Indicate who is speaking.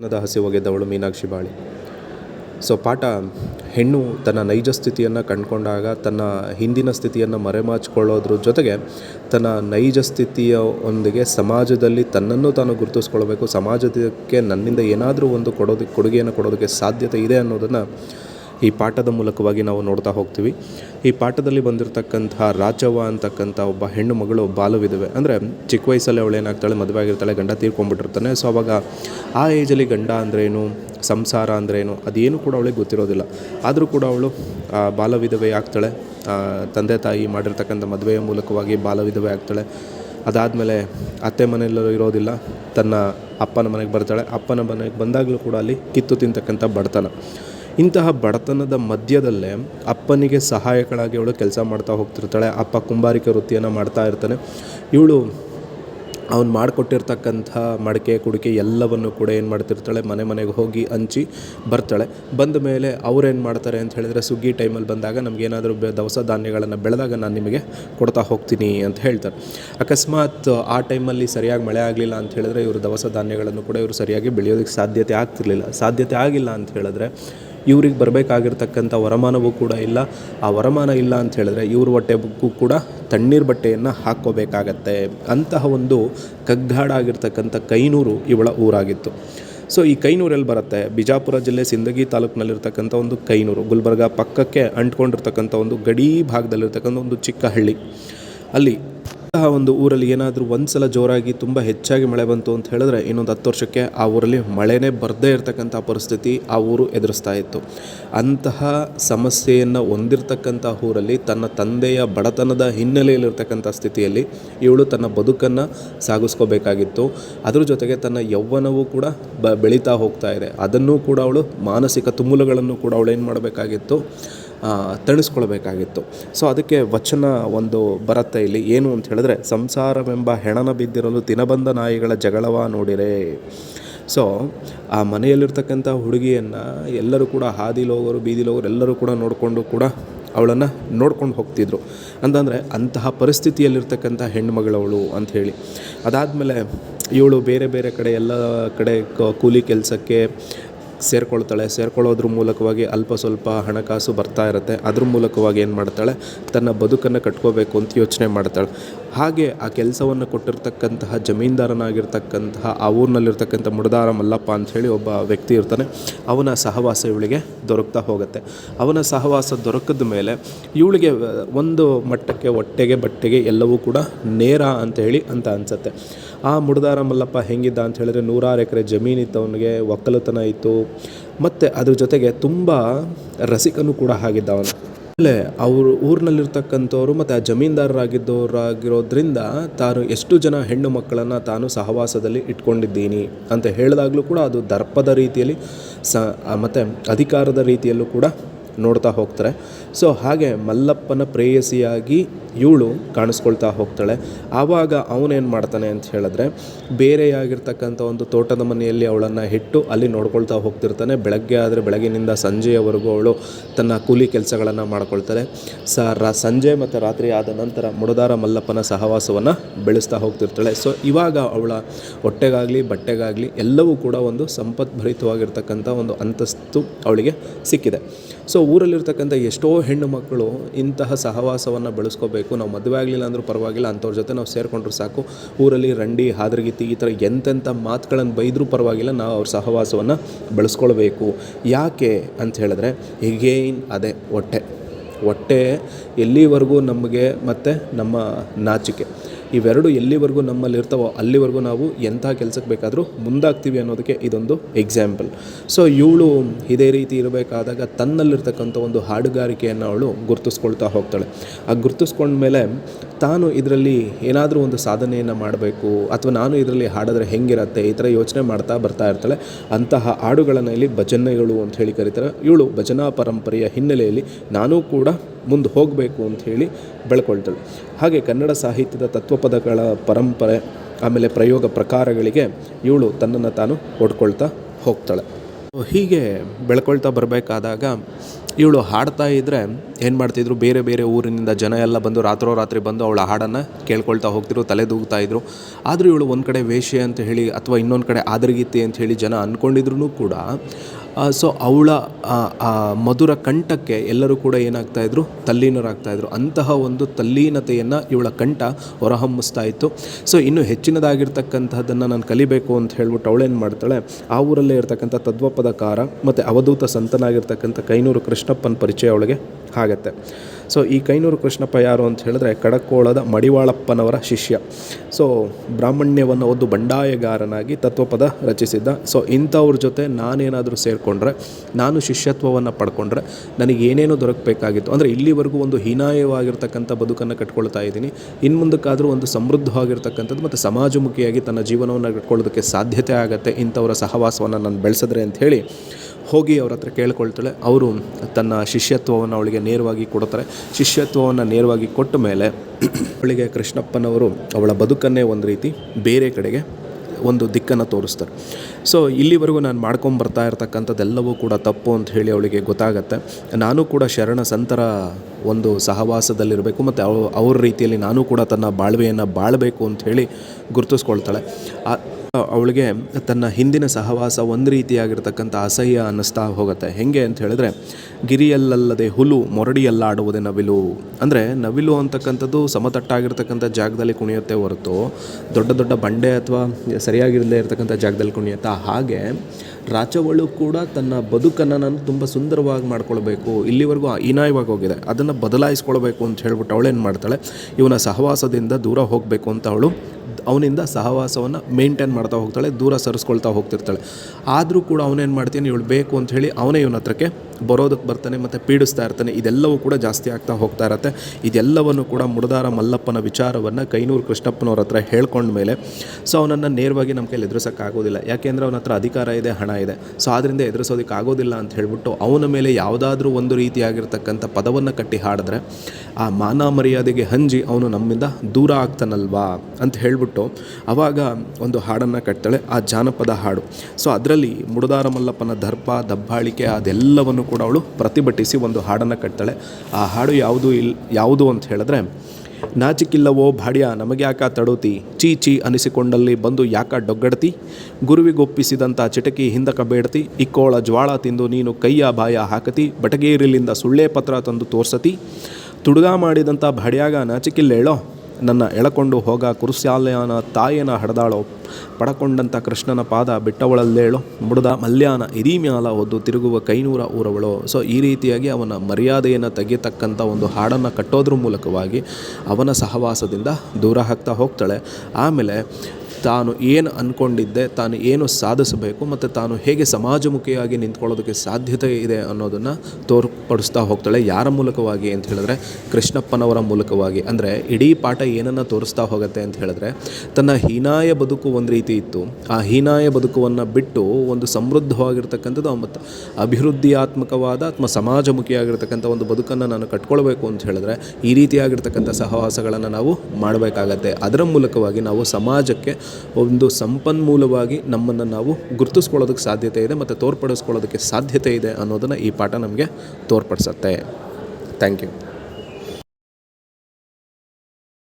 Speaker 1: The ಹಸಿ ಒಗೆದವಳು ಮೀನಾಕ್ಷಿ ಬಾಳಿ. So ಪಾಠ, ಹೆಣ್ಣು ತನ್ನ ನೈಜ ಸ್ಥಿತಿಯನ್ನು ಕಂಡುಕೊಂಡಾಗ ತನ್ನ ಹಿಂದಿನ ಸ್ಥಿತಿಯನ್ನು ಮರೆಮಾಚಿಕೊಳ್ಳೋದ್ರ ಜೊತೆಗೆ ತನ್ನ ನೈಜ ಸ್ಥಿತಿಯ ಒಂದಿಗೆ ಸಮಾಜದಲ್ಲಿ ತನ್ನನ್ನು ತಾನು ಗುರುತಿಸ್ಕೊಳ್ಬೇಕು ಸಮಾಜಕ್ಕೆ ನನ್ನಿಂದ ಏನಾದರೂ ಒಂದು ಕೊಡೋದಕ್ಕೆ ಕೊಡುಗೆಯನ್ನು ಕೊಡೋದಕ್ಕೆ ಸಾಧ್ಯತೆ ಇದೆ ಅನ್ನೋದನ್ನು ಈ ಪಾಠದ ಮೂಲಕವಾಗಿ ನಾವು ನೋಡ್ತಾ ಹೋಗ್ತೀವಿ. ಈ ಪಾಠದಲ್ಲಿ ಬಂದಿರತಕ್ಕಂತಹ ರಾಜವ್ವ ಅಂತಕ್ಕಂಥ ಒಬ್ಬ ಹೆಣ್ಣು ಮಗಳು ಬಾಲವಿಧವೆ ಅಂದರೆ ಚಿಕ್ಕ ವಯಸ್ಸಲ್ಲಿ ಅವಳು ಏನಾಗ್ತಾಳೆ, ಮದುವೆ ಆಗಿರ್ತಾಳೆ, ಗಂಡ ತೀರ್ಕೊಂಡ್ಬಿಟ್ಟಿರ್ತಾನೆ. ಸೊ ಅವಾಗ ಆ ಏಜಲ್ಲಿ ಗಂಡ ಅಂದ್ರೇನು ಸಂಸಾರ ಅಂದ್ರೇನು ಅದೇನು ಕೂಡ ಅವಳಿಗೆ ಗೊತ್ತಿರೋದಿಲ್ಲ. ಆದರೂ ಕೂಡ ಅವಳು ಬಾಲವಿಧವೆ ಆಗ್ತಾಳೆ. ತಂದೆ ತಾಯಿ ಮಾಡಿರ್ತಕ್ಕಂಥ ಮದುವೆಯ ಮೂಲಕವಾಗಿ ಬಾಲವಿಧವೆ ಆಗ್ತಾಳೆ. ಅದಾದಮೇಲೆ ಅತ್ತೆ ಮನೆಯಲ್ಲೂ ಇರೋದಿಲ್ಲ. ತನ್ನ ಅಪ್ಪನ ಮನೆಗೆ ಬರ್ತಾಳೆ. ಅಪ್ಪನ ಮನೆಗೆ ಬಂದಾಗಲೂ ಕೂಡ ಅಲ್ಲಿ ಕಿತ್ತು ತಿಂತಕ್ಕಂಥ ಬಡತನ. ಇಂತಹ ಬಡತನದ ಮಧ್ಯದಲ್ಲೇ ಅಪ್ಪನಿಗೆ ಸಹಾಯಕಳಾಗಿ ಅವಳು ಕೆಲಸ ಮಾಡ್ತಾ ಹೋಗ್ತಿರ್ತಾಳೆ. ಅಪ್ಪ ಕುಂಬಾರಿಕೆ ವೃತ್ತಿಯನ್ನು ಮಾಡ್ತಾ ಇರ್ತಾನೆ. ಇವಳು ಅವ್ನು ಮಾಡಿಕೊಟ್ಟಿರ್ತಕ್ಕಂಥ ಮಡಿಕೆ, ಕುಡಿಕೆ ಎಲ್ಲವನ್ನು ಕೂಡ ಏನು ಮಾಡ್ತಿರ್ತಾಳೆ? ಮನೆ ಮನೆಗೆ ಹೋಗಿ ಹಂಚಿ ಬರ್ತಾಳೆ. ಬಂದ ಮೇಲೆ ಅವ್ರೇನು ಮಾಡ್ತಾರೆ ಅಂತ ಹೇಳಿದ್ರೆ, ಸುಗ್ಗಿ ಟೈಮಲ್ಲಿ ಬಂದಾಗ ನಮಗೇನಾದರೂ ಬೆ, ದವಸ ಧಾನ್ಯಗಳನ್ನು ಬೆಳೆದಾಗ ನಾನು ನಿಮಗೆ ಕೊಡ್ತಾ ಹೋಗ್ತೀನಿ ಅಂತ ಹೇಳ್ತಾರೆ. ಅಕಸ್ಮಾತ್ ಆ ಟೈಮಲ್ಲಿ ಸರಿಯಾಗಿ ಮಳೆ ಆಗಲಿಲ್ಲ ಅಂತ ಹೇಳಿದ್ರೆ ಇವರು ದವಸ ಧಾನ್ಯಗಳನ್ನು ಕೂಡ ಇವರು ಸರಿಯಾಗಿ ಬೆಳೆಯೋದಕ್ಕೆ ಸಾಧ್ಯತೆ ಆಗ್ತಿರಲಿಲ್ಲ. ಸಾಧ್ಯತೆ ಆಗಿಲ್ಲ ಅಂತ ಹೇಳಿದ್ರೆ ಇವ್ರಿಗೆ ಬರಬೇಕಾಗಿರ್ತಕ್ಕಂಥ ವರಮಾನವೂ ಕೂಡ ಇಲ್ಲ. ಆ ವರಮಾನ ಇಲ್ಲ ಅಂತ ಹೇಳಿದ್ರೆ ಇವ್ರ ಬುಕ್ಕು ಕೂಡ ತಣ್ಣೀರು ಬಟ್ಟೆಯನ್ನು ಹಾಕ್ಕೋಬೇಕಾಗತ್ತೆ. ಅಂತಹ ಒಂದು ಕಗ್ಗಾಡಾಗಿರ್ತಕ್ಕಂಥ ಕೈನೂರು ಇವಳ ಊರಾಗಿತ್ತು. ಸೊ, ಈ ಕೈನೂರಲ್ಲಿ ಬರುತ್ತೆ? ಬಿಜಾಪುರ ಜಿಲ್ಲೆ ಸಿಂದಗಿ ತಾಲೂಕಿನಲ್ಲಿರ್ತಕ್ಕಂಥ ಒಂದು ಕೈನೂರು. ಗುಲ್ಬರ್ಗ ಪಕ್ಕಕ್ಕೆ ಅಂಟ್ಕೊಂಡಿರ್ತಕ್ಕಂಥ ಒಂದು ಗಡಿ ಭಾಗದಲ್ಲಿರ್ತಕ್ಕಂಥ ಒಂದು ಚಿಕ್ಕ ಹಳ್ಳಿ ಅಲ್ಲಿ ಅಂತಹ ಒಂದು ಊರಲ್ಲಿ ಏನಾದರೂ ಒಂದು ಸಲ ಜೋರಾಗಿ ತುಂಬ ಹೆಚ್ಚಾಗಿ ಮಳೆ ಬಂತು ಅಂತ ಹೇಳಿದ್ರೆ ಇನ್ನೊಂದು ಹತ್ತು ವರ್ಷಕ್ಕೆ ಆ ಊರಲ್ಲಿ ಮಳೆನೇ ಬರದೇ ಇರತಕ್ಕಂಥ ಪರಿಸ್ಥಿತಿ ಆ ಊರು ಎದುರಿಸ್ತಾ ಇತ್ತು. ಅಂತಹ ಸಮಸ್ಯೆಯನ್ನು ಹೊಂದಿರತಕ್ಕಂಥ ಊರಲ್ಲಿ ತನ್ನ ತಂದೆಯ ಬಡತನದ ಹಿನ್ನೆಲೆಯಲ್ಲಿರ್ತಕ್ಕಂಥ ಸ್ಥಿತಿಯಲ್ಲಿ ಇವಳು ತನ್ನ ಬದುಕನ್ನು ಸಾಗಿಸ್ಕೋಬೇಕಾಗಿತ್ತು. ಅದ್ರ ಜೊತೆಗೆ ತನ್ನ ಯೌವನವೂ ಕೂಡ ಬ ಬೆಳೀತಾ ಹೋಗ್ತಾ ಇದೆ. ಅದನ್ನೂ ಕೂಡ ಅವಳು ಮಾನಸಿಕ ತುಮುಲಗಳನ್ನು ಕೂಡ ಅವಳು ಏನು ಮಾಡಬೇಕಾಗಿತ್ತು? ಆ, ತಣಿಸ್ಕೊಳ್ಬೇಕಾಗಿತ್ತು. ಸೊ ಅದಕ್ಕೆ ವಚನ ಒಂದು ಬರುತ್ತೆ ಇಲ್ಲಿ. ಏನು ಅಂತ ಹೇಳಿದ್ರೆ, ಸಂಸಾರವೆಂಬ ಹೆಣನ ಬಿದ್ದಿರಲು ತಿನಬಂದ ನಾಯಿಗಳ ಜಗಳವ ನೋಡಿರೆ. ಸೊ ಆ ಮನೆಯಲ್ಲಿರ್ತಕ್ಕಂಥ ಹುಡುಗಿಯನ್ನು ಎಲ್ಲರೂ ಕೂಡ ಹಾದಿಲಿ ಬೀದಿಲೋಗರು ಎಲ್ಲರೂ ಕೂಡ ನೋಡಿಕೊಂಡು ಕೂಡ ಅವಳನ್ನು ನೋಡ್ಕೊಂಡು ಹೋಗ್ತಿದ್ರು. ಅಂತಂದರೆ, ಅಂತಹ ಪರಿಸ್ಥಿತಿಯಲ್ಲಿರ್ತಕ್ಕಂಥ ಹೆಣ್ಮಗಳವಳು ಅಂಥೇಳಿ ಅದಾದಮೇಲೆ ಇವಳು ಬೇರೆ ಬೇರೆ ಕಡೆ, ಎಲ್ಲ ಕಡೆ ಕೂಲಿ ಕೆಲಸಕ್ಕೆ ಸೇರ್ಕೊಳ್ತಾಳೆ. ಸೇರ್ಕೊಳ್ಳೋದ್ರ ಮೂಲಕವಾಗಿ ಅಲ್ಪ ಸ್ವಲ್ಪ ಹಣಕಾಸು ಬರ್ತಾ ಇರುತ್ತೆ. ಅದ್ರ ಮೂಲಕವಾಗಿ ಏನು ಮಾಡ್ತಾಳೆ? ತನ್ನ ಬದುಕನ್ನು ಕಟ್ಕೋಬೇಕು ಅಂತ ಯೋಚನೆ ಮಾಡ್ತಾಳೆ. ಹಾಗೆ ಆ ಕೆಲಸವನ್ನು ಕೊಟ್ಟಿರ್ತಕ್ಕಂತಹ ಜಮೀನ್ದಾರನಾಗಿರ್ತಕ್ಕಂತಹ, ಆ ಊರಿನಲ್ಲಿರ್ತಕ್ಕಂಥ ಮುಡದಾರ ಮಲ್ಲಪ್ಪ ಅಂಥೇಳಿ ಒಬ್ಬ ವ್ಯಕ್ತಿ ಇರ್ತಾನೆ. ಅವನ ಸಹವಾಸ ಇವಳಿಗೆ ದೊರಕ್ತಾ ಹೋಗುತ್ತೆ. ಅವನ ಸಹವಾಸ ದೊರಕಿದ ಮೇಲೆ ಇವಳಿಗೆ ಒಂದು ಮಟ್ಟಕ್ಕೆ ಹೊಟ್ಟೆಗೆ, ಬಟ್ಟೆಗೆ ಎಲ್ಲವೂ ಕೂಡ ನೇರ ಅಂತ ಹೇಳಿ ಅಂತ ಅನಿಸುತ್ತೆ. ಆ ಮುಡದಾರ ಮಲ್ಲಪ್ಪ ಹೆಂಗಿದ್ದ ಅಂತ ಹೇಳಿದ್ರೆ ನೂರಾರು ಎಕರೆ ಜಮೀನಿತ್ತು ಅವನಿಗೆ, ಒಕ್ಕಲುತನ ಇತ್ತು. ಮತ್ತು ಅದ್ರ ಜೊತೆಗೆ ತುಂಬ ರಸಿಕನೂ ಕೂಡ ಆಗಿದ್ದ ಅವನು. ಅವರು ಊರಿನಲ್ಲಿರ್ತಕ್ಕಂಥವ್ರು ಮತ್ತು ಆ ಜಮೀನ್ದಾರರಾಗಿದ್ದವರಾಗಿರೋದ್ರಿಂದ ತಾನು ಎಷ್ಟು ಜನ ಹೆಣ್ಣು ಮಕ್ಕಳನ್ನು ತಾನು ಸಹವಾಸದಲ್ಲಿ ಇಟ್ಕೊಂಡಿದ್ದೀನಿ ಅಂತ ಹೇಳಿದಾಗಲೂ ಕೂಡ ಅದು ದರ್ಪದ ರೀತಿಯಲ್ಲಿ ಸ ಮತ್ತು ಅಧಿಕಾರದ ರೀತಿಯಲ್ಲೂ ಕೂಡ ನೋಡ್ತಾ ಹೋಗ್ತಾರೆ. ಸೊ ಹಾಗೆ ಮಲ್ಲಪ್ಪನ ಪ್ರೇಯಸಿಯಾಗಿ ಇವಳು ಕಾಣಿಸ್ಕೊಳ್ತಾ ಹೋಗ್ತಾಳೆ. ಆವಾಗ ಅವನೇನು ಮಾಡ್ತಾನೆ ಅಂತ ಹೇಳಿದ್ರೆ, ಬೇರೆಯಾಗಿರ್ತಕ್ಕಂಥ ಒಂದು ತೋಟದ ಮನೆಯಲ್ಲಿ ಅವಳನ್ನು ಇಟ್ಟು ಅಲ್ಲಿ ನೋಡ್ಕೊಳ್ತಾ ಹೋಗ್ತಿರ್ತಾನೆ. ಬೆಳಗ್ಗೆ ಆದರೆ ಬೆಳಗಿನಿಂದ ಸಂಜೆಯವರೆಗೂ ಅವಳು ತನ್ನ ಕೂಲಿ ಕೆಲಸಗಳನ್ನು ಮಾಡ್ಕೊಳ್ತಾರೆ ಸ ರ, ಸಂಜೆ ಮತ್ತು ರಾತ್ರಿ ಆದ ನಂತರ ಮುಡದಾರ ಮಲ್ಲಪ್ಪನ ಸಹವಾಸವನ್ನು ಬೆಳೆಸ್ತಾ ಹೋಗ್ತಿರ್ತಾಳೆ. ಸೊ ಇವಾಗ ಅವಳ ಹೊಟ್ಟೆಗಾಗಲಿ, ಬಟ್ಟೆಗಾಗಲಿ ಎಲ್ಲವೂ ಕೂಡ ಒಂದು ಸಂಪತ್ಭರಿತವಾಗಿರ್ತಕ್ಕಂಥ ಒಂದು ಅಂತಸ್ತು ಅವಳಿಗೆ ಸಿಕ್ಕಿದೆ. ಸೊ ಊರಲ್ಲಿರ್ತಕ್ಕಂಥ ಎಷ್ಟೋ ಹೆಣ್ಣು ಮಕ್ಕಳು ಇಂತಹ ಸಹವಾಸವನ್ನು ಬೆಳೆಸ್ಕೋಬೇಕು. ನಾವು ಮದುವೆ ಆಗಲಿಲ್ಲ ಅಂದರೂ ಪರವಾಗಿಲ್ಲ, ಅಂಥವ್ರ ಜೊತೆ ನಾವು ಸೇರಿಕೊಂಡ್ರೆ ಸಾಕು. ಊರಲ್ಲಿ ರಂಡಿ, ಹಾದ್ರಗಿತಿ ಈ ಥರ ಎಂತೆಂಥ ಮಾತುಗಳನ್ನು ಬೈದರೂ ಪರವಾಗಿಲ್ಲ, ನಾವು ಅವ್ರ ಸಹವಾಸವನ್ನು ಬೆಳೆಸ್ಕೊಳ್ಬೇಕು. ಯಾಕೆ ಅಂತ ಹೇಳಿದ್ರೆ ಎಗೇನ್ ಅದೇ ಹೊಟ್ಟೆ. ಹೊಟ್ಟೆ ಎಲ್ಲಿವರೆಗೂ ನಮಗೆ ಮತ್ತು ನಮ್ಮ ನಾಚಿಕೆ. ಇವೆರಡು ಎಲ್ಲಿವರೆಗೂ ನಮ್ಮಲ್ಲಿ ಇರ್ತಾವೋ ಅಲ್ಲಿವರೆಗೂ ನಾವು ಎಂಥ ಕೆಲಸಕ್ಕೆ ಬೇಕಾದರೂ ಮುಂದಾಗ್ತೀವಿ ಅನ್ನೋದಕ್ಕೆ ಇದೊಂದು ಎಕ್ಸಾಂಪಲ್ ಸೊ ಇವಳು ಇದೇ ರೀತಿ ಇರಬೇಕಾದಾಗ ತನ್ನಲ್ಲಿರ್ತಕ್ಕಂಥ ಒಂದು ಹಾಡುಗಾರಿಕೆಯನ್ನು ಅವಳು ಗುರುತಿಸ್ಕೊಳ್ತಾ ಹೋಗ್ತಾಳೆ. ಆ ಗುರುತಿಸ್ಕೊಂಡ್ಮೇಲೆ ತಾನು ಇದರಲ್ಲಿ ಏನಾದರೂ ಒಂದು ಸಾಧನೆಯನ್ನು ಮಾಡಬೇಕು ಅಥವಾ ನಾನು ಇದರಲ್ಲಿ ಹಾಡಿದ್ರೆ ಹೆಂಗಿರತ್ತೆ ಈ ಥರ ಯೋಚನೆ ಮಾಡ್ತಾ ಬರ್ತಾ ಇರ್ತಾಳೆ. ಅಂತಹ ಹಾಡುಗಳನ್ನು ಇಲ್ಲಿ ಭಜನೆಗಳು ಅಂತ ಹೇಳಿ ಕರೀತಾರೆ. ಇವಳು ಭಜನಾ ಪರಂಪರೆಯ ಹಿನ್ನೆಲೆಯಲ್ಲಿ ನಾನು ಕೂಡ ಮುಂದೆ ಹೋಗಬೇಕು ಅಂತ ಹೇಳಿ ಬೆಳ್ಕೊಳ್ತಾಳೆ. ಹಾಗೆ ಕನ್ನಡ ಸಾಹಿತ್ಯದ ತತ್ವಪದಗಳ ಪರಂಪರೆ, ಆಮೇಲೆ ಪ್ರಯೋಗ ಪ್ರಕಾರಗಳಿಗೆ ಇವಳು ತನ್ನನ್ನು ತಾನು ಹೊಡ್ಕೊಳ್ತಾ ಹೋಗ್ತಾಳೆ. ಹೀಗೆ ಬೆಳ್ಕೊಳ್ತಾ ಬರಬೇಕಾದಾಗ ಇವಳು ಹಾಡ್ತಾ ಇದ್ದರೆ ಏನು ಮಾಡ್ತಿದ್ರು? ಬೇರೆ ಬೇರೆ ಊರಿನಿಂದ ಜನ ಎಲ್ಲ ಬಂದು ರಾತ್ರೋರಾತ್ರಿ ಬಂದು ಅವಳ ಹಾಡನ್ನು ಕೇಳ್ಕೊಳ್ತಾ ಹೋಗ್ತಿದ್ರು, ತಲೆ ದೂಗ್ತಾ ಇದ್ರು. ಆದರೂ ಇವಳು ಒಂದು ಕಡೆ ವೇಶ್ಯೆ ಅಂತ ಹೇಳಿ ಅಥವಾ ಇನ್ನೊಂದು ಕಡೆ ಆದರಗೀತೆ ಅಂತ ಹೇಳಿ ಜನ ಅಂದ್ಕೊಂಡಿದ್ರು ಕೂಡ ಸೊ ಅವಳ ಮಧುರ ಕಂಠಕ್ಕೆ ಎಲ್ಲರೂ ಕೂಡ ಏನಾಗ್ತಾಯಿದ್ರು ತಲ್ಲೀನರಾಗ್ತಾಯಿದ್ರು ಅಂತಹ ಒಂದು ತಲ್ಲೀನತೆಯನ್ನು ಇವಳ ಕಂಠ ಹೊರಹೊಮ್ಮಿಸ್ತಾ ಇತ್ತು ಸೊ ಇನ್ನು ಹೆಚ್ಚಿನದಾಗಿರ್ತಕ್ಕಂಥದ್ದನ್ನು ನಾನು ಕಲಿಬೇಕು ಅಂತ ಹೇಳ್ಬಿಟ್ಟು ಅವಳೇನು ಮಾಡ್ತಾಳೆ? ಆ ಊರಲ್ಲೇ ಇರ್ತಕ್ಕಂಥ ತದ್ವಪದಕಾರ ಮತ್ತು ಅವಧೂತ ಸಂತನಾಗಿರ್ತಕ್ಕಂಥ ಕೈನೂರು ಕೃಷ್ಣಪ್ಪನ ಪರಿಚಯ ಅವಳಿಗೆ ಆಗತ್ತೆ. ಸೊ ಈ ಕೈನೂರು ಕೃಷ್ಣಪ್ಪ ಯಾರು ಅಂತ ಹೇಳಿದ್ರೆ ಕಡಕೋಳದ ಮಡಿವಾಳಪ್ಪನವರ ಶಿಷ್ಯ. ಸೊ ಬ್ರಾಹ್ಮಣ್ಯವನ್ನು ಒಂದು ಬಂಡಾಯಗಾರನಾಗಿ ತತ್ವಪದ ರಚಿಸಿದ್ದ. ಸೊ ಇಂಥವ್ರ ಜೊತೆ ನಾನೇನಾದರೂ ಸೇರಿಕೊಂಡ್ರೆ, ನಾನು ಶಿಷ್ಯತ್ವವನ್ನು ಪಡ್ಕೊಂಡ್ರೆ ನನಗೆ ಏನೇನು ದೊರಕಬೇಕಾಗಿತ್ತು. ಅಂದರೆ ಇಲ್ಲಿವರೆಗೂ ಒಂದು ಹೀನಾಯವಾಗಿರ್ತಕ್ಕಂಥ ಬದುಕನ್ನು ಕಟ್ಕೊಳ್ತಾ ಇದ್ದೀನಿ. ಇನ್ನು ಮುಂದಕ್ಕಾದರೂ ಒಂದು ಸಮೃದ್ಧವಾಗಿರ್ತಕ್ಕಂಥದ್ದು ಮತ್ತು ಸಮಾಜಮುಖಿಯಾಗಿ ತನ್ನ ಜೀವನವನ್ನು ಕಟ್ಕೊಳ್ಳೋದಕ್ಕೆ ಸಾಧ್ಯತೆ ಆಗುತ್ತೆ ಇಂಥವರ ಸಹವಾಸವನ್ನು ನಾನು ಬೆಳೆಸಿದ್ರೆ ಅಂತ ಹೇಳಿ ಹೋಗಿ ಅವ್ರ ಹತ್ರ ಕೇಳ್ಕೊಳ್ತಾಳೆ. ಅವರು ತನ್ನ ಶಿಷ್ಯತ್ವವನ್ನು ಅವಳಿಗೆ ನೇರವಾಗಿ ಕೊಡ್ತಾರೆ. ಶಿಷ್ಯತ್ವವನ್ನು ನೇರವಾಗಿ ಕೊಟ್ಟ ಮೇಲೆ ಅವಳಿಗೆ ಕೃಷ್ಣಪ್ಪನವರು ಅವಳ ಬದುಕನ್ನೇ ಒಂದು ರೀತಿ ಬೇರೆ ಕಡೆಗೆ ಒಂದು ದಿಕ್ಕನ್ನು ತೋರಿಸ್ತಾರೆ. ಸೊ ಇಲ್ಲಿವರೆಗೂ ನಾನು ಮಾಡ್ಕೊಂಡು ಬರ್ತಾ ಇರ್ತಕ್ಕಂಥದ್ದೆಲ್ಲವೂ ಕೂಡ ತಪ್ಪು ಅಂತ ಹೇಳಿ ಅವಳಿಗೆ ಗೊತ್ತಾಗತ್ತೆ. ನಾನು ಕೂಡ ಶರಣ ಸಂತರ ಒಂದು ಸಹವಾಸದಲ್ಲಿರಬೇಕು ಮತ್ತು ಅವ, ಅವ್ರ ರೀತಿಯಲ್ಲಿ ನಾನು ಕೂಡ ತನ್ನ ಬಾಳ್ವೆಯನ್ನು ಬಾಳಬೇಕು ಅಂತ ಹೇಳಿ ಗುರುತಿಸ್ಕೊಳ್ತಾಳೆ. ಅವಳಿಗೆ ತನ್ನ ಹಿಂದಿನ ಸಹವಾಸ ಒಂದು ರೀತಿಯಾಗಿರ್ತಕ್ಕಂಥ ಅಸಹ್ಯ ಅನ್ನಿಸ್ತಾ ಹೋಗುತ್ತೆ. ಹೆಂಗೆ ಅಂತ ಹೇಳಿದ್ರೆ, ಗಿರಿಯಲ್ಲಲ್ಲದೆ ಹುಲು ಮೊರಡಿಯಲ್ಲಾಡುವುದೇ ನವಿಲು. ಅಂದರೆ ನವಿಲು ಅಂತಕ್ಕಂಥದ್ದು ಸಮತಟ್ಟಾಗಿರ್ತಕ್ಕಂಥ ಜಾಗದಲ್ಲಿ ಕುಣಿಯುತ್ತೆ ಹೊರತು, ದೊಡ್ಡ ದೊಡ್ಡ ಬಂಡೆ ಅಥವಾ ಸರಿಯಾಗಿರದೇ ಇರತಕ್ಕಂಥ ಜಾಗದಲ್ಲಿ ಕುಣಿಯುತ್ತಾ. ಹಾಗೆ ರಾಚವಳು ಕೂಡ ತನ್ನ ಬದುಕನ್ನು ನಾನು ತುಂಬ ಸುಂದರವಾಗಿ ಮಾಡ್ಕೊಳ್ಬೇಕು. ಇಲ್ಲಿವರೆಗೂ ಹೀನಾಯವಾಗಿ ಹೋಗಿದೆ. ಅದನ್ನು ಬದಲಾಯಿಸ್ಕೊಳ್ಬೇಕು ಅಂತ ಹೇಳ್ಬಿಟ್ಟು ಅವಳೇನು ಮಾಡ್ತಾಳೆ, ಇವನ ಸಹವಾಸದಿಂದ ದೂರ ಹೋಗಬೇಕು ಅಂತ ಅವಳು ಅವನಿಂದ ಸಹವಾಸವನ್ನು ಮೇಂಟೈನ್ ಮಾಡ್ತಾ ಹೋಗ್ತಾಳೆ, ದೂರ ಸರಿಸ್ಕೊಳ್ತಾ ಹೋಗ್ತಿರ್ತಾಳೆ. ಆದರೂ ಕೂಡ ಅವನೇನು ಮಾಡ್ತೀನಿ, ಇವಳು ಬೇಕು ಅಂತ ಹೇಳಿ ಅವನೇ ಇವನ ಹತ್ರಕ್ಕೆ ಬರೋದಕ್ಕೆ ಬರ್ತಾನೆ ಮತ್ತು ಪೀಡಿಸ್ತಾ ಇರ್ತಾನೆ. ಇದೆಲ್ಲವೂ ಕೂಡ ಜಾಸ್ತಿ ಆಗ್ತಾ ಹೋಗ್ತಾ ಇರತ್ತೆ. ಇದೆಲ್ಲವನ್ನು ಕೂಡ ಮುಡದಾರ ಮಲ್ಲಪ್ಪನ ವಿಚಾರವನ್ನು ಕೈನೂರು ಕೃಷ್ಣಪ್ಪನವ್ರ ಹತ್ರ ಹೇಳ್ಕೊಂಡ ಮೇಲೆ ಸೊ ಅವನನ್ನು ನೇರವಾಗಿ ನಮ್ಮ ಕೈಲಿ ಎದುರಿಸೋಕ್ಕಾಗೋದಿಲ್ಲ. ಯಾಕೆಂದರೆ ಅವನ ಹತ್ರ ಅಧಿಕಾರ ಇದೆ, ಹಣ ಇದೆ. ಸೊ ಆದ್ದರಿಂದ ಎದುರಿಸೋದಕ್ಕೆ ಆಗೋದಿಲ್ಲ ಅಂತ ಹೇಳಿಬಿಟ್ಟು ಅವನ ಮೇಲೆ ಯಾವುದಾದ್ರೂ ಒಂದು ರೀತಿಯಾಗಿರ್ತಕ್ಕಂಥ ಪದವನ್ನು ಕಟ್ಟಿ ಹಾಡಿದ್ರೆ, ಆ ಮಾನ ಮರ್ಯಾದೆಗೆ ಹಂಜಿ ಅವನು ನಮ್ಮಿಂದ ದೂರ ಆಗ್ತಾನಲ್ವಾ ಅಂತ ಹೇಳ್ಬಿಟ್ಟು ಅವಾಗ ಒಂದು ಹಾಡನ್ನು ಕಟ್ತಾಳೆ, ಆ ಜಾನಪದ ಹಾಡು. ಸೊ ಅದರಲ್ಲಿ ಮುಡದಾರ ಮಲ್ಲಪ್ಪನ ದರ್ಪ, ದಬ್ಬಾಳಿಕೆ ಅದೆಲ್ಲವನ್ನು ಕೂಡ ಅವಳು ಪ್ರತಿಭಟಿಸಿ ಒಂದು ಹಾಡನ್ನು ಕಟ್ತಾಳೆ. ಆ ಹಾಡು ಯಾವುದು ಇಲ್, ಯಾವುದು ಅಂತ ಹೇಳಿದ್ರೆ, ನಾಚಿಕಿಲ್ಲವೋ ಭಾಡ್ಯ ನಮಗ್ಯಾಕ ತಡೋತಿ? ಚೀ ಚೀ ಅನಿಸಿಕೊಂಡಲ್ಲಿ ಬಂದು ಯಾಕ ಡೊಗ್ಗಡ್ತಿ? ಗುರುವಿಗೊಪ್ಪಿಸಿದಂಥ ಚಿಟಕಿ ಹಿಂದಕ ಬೇಡತಿ? ಇಕ್ಕೋಳ ಜ್ವಾಳ ತಿಂದು ನೀನು ಕೈಯ ಬಾಯ ಹಾಕತಿ? ಬಟಗೇರಿಲಿಂದ ಸುಳ್ಳೇ ಪತ್ರ ತಂದು ತೋರ್ಸತಿ? ತುಡುಗ ಮಾಡಿದಂಥ ಭಾಡ್ಯಾಗ ನಾಚಿಕಿಲ್ಲೇಳೋ? ನನ್ನ ಎಳಕೊಂಡು ಹೋಗ ಕುರುಸ್ಯಾಲಯನ ತಾಯನ ಹಡದಾಳೋ ಪಡಕೊಂಡಂಥ ಕೃಷ್ಣನ ಪಾದ ಬಿಟ್ಟವಳಲ್ಲೇಳು. ಮುಡದ ಮಲ್ಯಾನ ಇರೀ ಮ್ಯಾಲ ಒದ್ದು ತಿರುಗುವ ಕೈನೂರ ಊರವಳು. ಸೊ ಈ ರೀತಿಯಾಗಿ ಅವನ ಮರ್ಯಾದೆಯನ್ನು ತೆಗೆಯತಕ್ಕಂಥ ಒಂದು ಹಾಡನ್ನು ಕಟ್ಟೋದ್ರ ಮೂಲಕವಾಗಿ ಅವನ ಸಹವಾಸದಿಂದ ದೂರ ಹಾಕ್ತಾ ಹೋಗ್ತಾಳೆ. ಆಮೇಲೆ ತಾನು ಏನು ಅಂದ್ಕೊಂಡಿದ್ದೆ ತಾನು ಏನು ಸಾಧಿಸಬೇಕು ಮತ್ತು ತಾನು ಹೇಗೆ ಸಮಾಜಮುಖಿಯಾಗಿ ನಿಂತ್ಕೊಳ್ಳೋದಕ್ಕೆ ಸಾಧ್ಯತೆ ಇದೆ ಅನ್ನೋದನ್ನು ತೋರ್ಪಡಿಸ್ತಾ ಹೋಗ್ತಾಳೆ. ಯಾರ ಮೂಲಕವಾಗಿ ಅಂತ ಹೇಳಿದ್ರೆ ಕೃಷ್ಣಪ್ಪನವರ ಮೂಲಕವಾಗಿ. ಅಂದರೆ ಇಡೀ ಪಾಠ ಏನನ್ನು ತೋರಿಸ್ತಾ ಹೋಗುತ್ತೆ ಅಂತ ಹೇಳಿದ್ರೆ, ತನ್ನ ಹೀನಾಯ ಬದುಕು ಒಂದು ರೀತಿ ಇತ್ತು. ಆ ಹೀನಾಯ ಬದುಕುವನ್ನು ಬಿಟ್ಟು ಒಂದು ಸಮೃದ್ಧವಾಗಿರ್ತಕ್ಕಂಥದ್ದು, ಮತ್ತು ಅಭಿವೃದ್ಧಿಯಾತ್ಮಕವಾದ ಅಥವಾ ಸಮಾಜಮುಖಿಯಾಗಿರ್ತಕ್ಕಂಥ ಒಂದು ಬದುಕನ್ನು ನಾನು ಕಟ್ಕೊಳ್ಬೇಕು ಅಂತ ಹೇಳಿದ್ರೆ, ಈ ರೀತಿಯಾಗಿರ್ತಕ್ಕಂಥ ಸಹವಾಸಗಳನ್ನು ನಾವು ಮಾಡಬೇಕಾಗತ್ತೆ. ಅದರ ಮೂಲಕವಾಗಿ ನಾವು ಸಮಾಜಕ್ಕೆ ಒಂದು ಸಂಪನ್ಮೂಲವಾಗಿ ನಮ್ಮನ್ನು ನಾವು ಗುರುತಿಸ್ಕೊಳ್ಳೋದಕ್ಕೆ ಸಾಧ್ಯತೆ ಇದೆ ಮತ್ತು ತೋರ್ಪಡಿಸ್ಕೊಳ್ಳೋದಕ್ಕೆ ಸಾಧ್ಯತೆ ಇದೆ ಅನ್ನೋದನ್ನು ಈ ಪಾಠ ನಮಗೆ ತೋರ್ಪಡಿಸುತ್ತೆ. Thank you